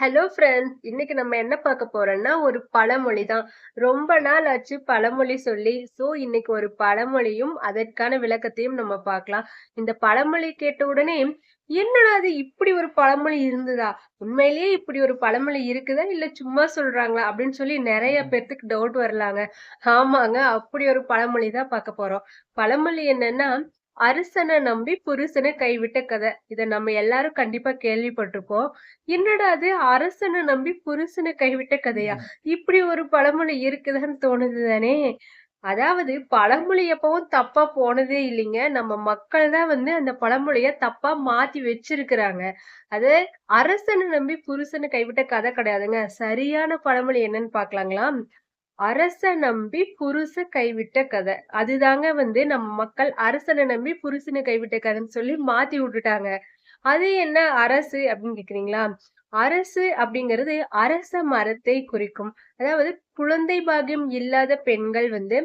Hello friends இன்னைக்கு நம்ம என்ன பார்க்க போறோம்னா ஒரு பழமொழி தான். ரொம்ப நாள் ஆச்சு பழமொழி சொல்லி. சோ இன்னைக்கு ஒரு பழமொழியும் அதற்கான விளக்கத்தையும் நம்ம பார்க்கலாம். இந்த பழமொழி கேட்ட உடனே என்னடா அது இப்படி ஒரு பழமொழி இருந்ததா? உண்மையிலேயே இப்படி ஒரு பழமொழி இருக்குதா? இல்ல சும்மா சொல்றாங்களா? அப்படின்னு சொல்லி நிறைய பேர்த்துக்கு டவுட் வரலாங்க. ஆமாங்க அப்படி ஒரு பழமொழி தான் பார்க்க போறோம். பழமொழி என்னன்னா அரசனை நம்பி புருஷனை கைவிட்ட கதை. இத நம்ம எல்லாரும் கண்டிப்பா கேள்விப்பட்டிருப்போம். என்னடா அது? அரசனை நம்பி புருஷனை கைவிட்ட கதையா? இப்படி ஒரு பழமொழி இருக்குதான்னு தோணுது தானே? அதாவது பழமொழி எப்பவும் தப்பா போனதே இல்லைங்க. நம்ம மக்கள் தான் வந்து அந்த பழமொழிய தப்பா மாத்தி வச்சிருக்கிறாங்க. அது அரசனை நம்பி புருஷனை கைவிட்ட கதை கிடையாதுங்க. சரியான பழமொழி என்னன்னு பாக்கலாங்களா? அரச நம்பி புருஷ கைவிட்ட கதை. அதுதாங்க வந்து நம்ம மக்கள் அரசனை நம்பி புருஷனை கைவிட்ட கதைன்னு சொல்லி மாத்தி விட்டுட்டாங்க. அது என்ன அரசு அப்படின்னு கேக்குறீங்களா? அரசு அப்படிங்கிறது அரச மரத்தை குறிக்கும். அதாவது குழந்தை பாக்கியம் இல்லாத பெண்கள் வந்து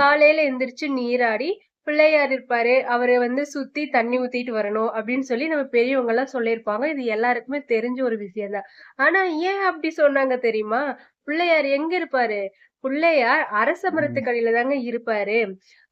காலையில எந்திரிச்சு நீராடி பிள்ளையார் இருப்பாரு. அவரை வந்து சுத்தி தண்ணி ஊத்திட்டு வரணும் அப்படின்னு சொல்லி நம்ம பெரியவங்க எல்லாம் சொல்லியிருப்பாங்க. இது எல்லாருக்குமே தெரிஞ்ச ஒரு விஷயம் தான் ஆனா ஏன் அப்படி சொன்னாங்க தெரியுமா? பிள்ளையார் எங்க இருப்பாரு? பிள்ளையார் அரச மரத்துக்கடியில தாங்க இருப்பாரு.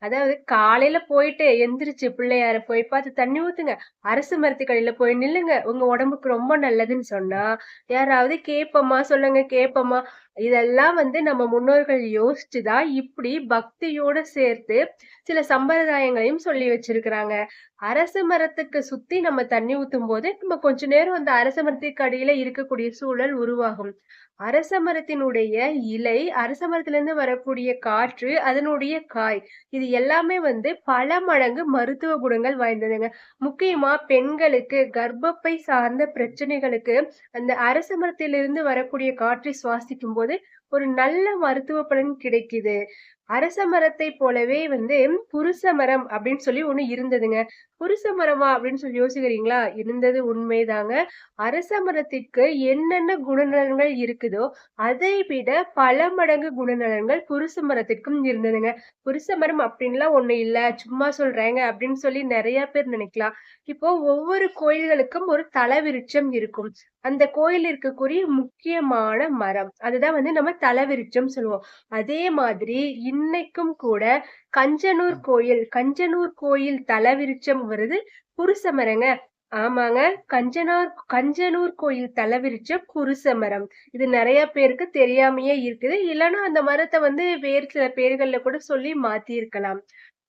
அதாவது காலையில போயிட்டு எந்திரிச்சு பிள்ளையார போய் பார்த்து தண்ணி ஊத்துங்க. அரசு மரத்துக்கடியில போய் நில்லுங்க. உங்க உடம்புக்கு ரொம்ப நல்லதுன்னு சொன்னா யாராவது கேப்பமா சொல்லுங்க கேப்பமா இதெல்லாம் வந்து நம்ம முன்னோர்கள் யோசிச்சுதான் இப்படி பக்தியோட சேர்த்து சில சம்பிரதாயங்களையும் சொல்லி வச்சிருக்கிறாங்க. அரச மரத்துக்கு சுத்தி நம்ம தண்ணி ஊத்தும் போது நம்ம கொஞ்ச நேரம் அந்த அரச மரத்துக்கு அடியில இருக்கக்கூடிய சூழல் உருவாகும். அரச மரத்தினுடைய இலை அரச மரத்திலிருந்து வரக்கூடிய காற்று அதனுடைய காய். இது எல்லாமே வந்து பல மடங்கு மருத்துவ குணங்கள் வாய்ந்ததுங்க. முக்கியமா பெண்களுக்கு கர்ப்பப்பை சார்ந்த பிரச்சனைகளுக்கு அந்த அரச மரத்திலிருந்து வரக்கூடிய காற்றை சுவாசிக்கும் போது ஒரு நல்ல மருத்துவ பலன் கிடைக்குது. அரச மரத்தை போலவே வந்து புருஷ மரம் அப்படின்னு சொல்லி ஒண்ணு இருந்ததுங்க. புருஷ மரமா அப்படின்னு சொல்லி யோசிக்கிறீங்களா? இருந்தது உண்மைதாங்க. அரச மரத்திற்கு என்னென்ன குணநலன்கள் இருக்குதோ அதை விட பல மடங்கு குணநலன்கள் புருஷ மரத்திற்கும் இருந்ததுங்க. புருஷ மரம் அப்படின்லாம் ஒண்ணு இல்ல சும்மா சொல்றாங்க அப்படின்னு சொல்லி நிறைய பேர் நினைக்கலாம். இப்போ ஒவ்வொரு கோயில்களுக்கும் ஒரு தலவிருட்சம் இருக்கும். அந்த கோயில் இருக்கக்கூடிய முக்கியமான மரம். அதுதான் வந்து நம்ம தலவிருட்சம் சொல்லுவோம். அதே மாதிரி இன்னைக்கும் கூட கஞ்சனூர் கோயில் கஞ்சனூர் கோயில் தலவிருட்சம் வருது. புருஷ மரங்க ஆமாங்க. கஞ்சனார் கஞ்சனூர் கோயில் தலவிருட்சம் புருஷ மரம் இது நிறைய பேருக்கு தெரியாமையே இருக்குது. இல்லைன்னா அந்த மரத்தை வந்து வேறு சில பேர்கள்ல கூட சொல்லி மாத்தி இருக்கலாம்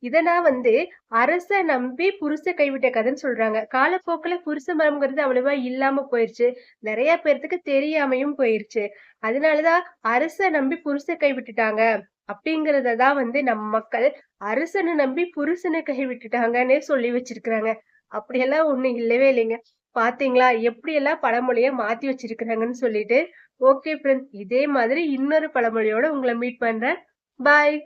இதனா வந்து அரச நம்பி புருஷ கைவிட்ட கதைன்னு சொல்றாங்க. காலப்போக்குல புருஷ மரம்ங்கிறது அவ்வளவா இல்லாம போயிருச்சு. நிறைய பேர்த்துக்கு தெரியாமையும் போயிருச்சு. அதனாலதான் அரச நம்பி புருஷ கைவிட்டுட்டாங்க அப்படிங்கறதான் வந்து நம்ம மக்கள் அரசனை நம்பி புருஷனை கைவிட்டுட்டாங்கன்னே சொல்லி வச்சிருக்கிறாங்க. அப்படியெல்லாம் ஒண்ணு இல்லவே இல்லைங்க. பாத்தீங்களா? எப்படி எல்லாம் பழமொழிய மாத்தி வச்சிருக்கிறாங்கன்னு சொல்லிட்டு. ஓகே ஃப்ரெண்ட்ஸ் இதே மாதிரி இன்னொரு பழமொழியோட உங்களை மீட் பண்றேன். பாய்